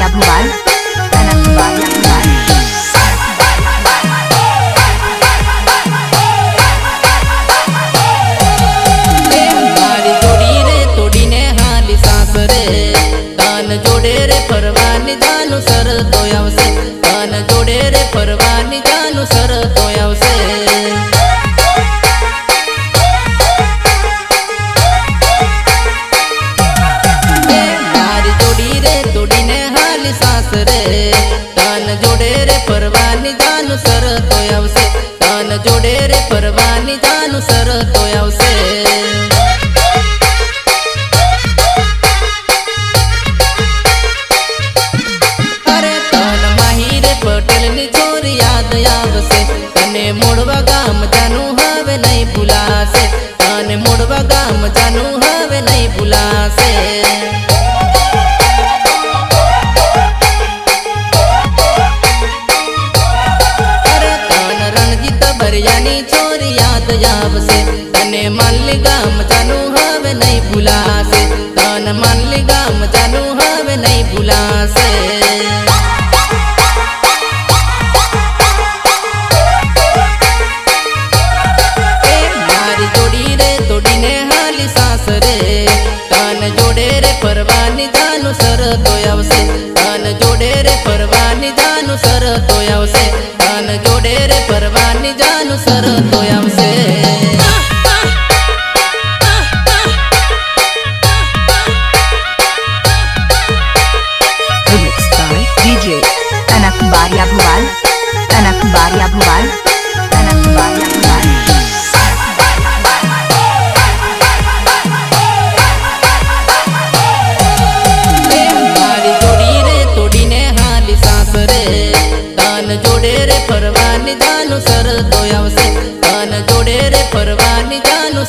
Maria Buwan. Anak Maria Buwan. જોડે રે ફરવાની જાનું સર તો આવશે તન જોડે રે, ફરવાની જાનું સર યાદ આવશે તને માનલી ગામ જાનું હવે નહીં ભૂલાશે. તન માનલી ગામ જાનું હવે નહીં ભૂલાશે. ફરવાની જાનું સરતો આવશે. જાનું સરતો આવશે Remixed by DJ Anak Baria Bhuval Anak Baria Bhuval Anak Baria Bhuval એ મારી જોડી રે તોડીને હાલી સાસરે તન જોડે રે ફરવાની જાનું સરતો આવશે તન જોડે રે ફરવાની આવશે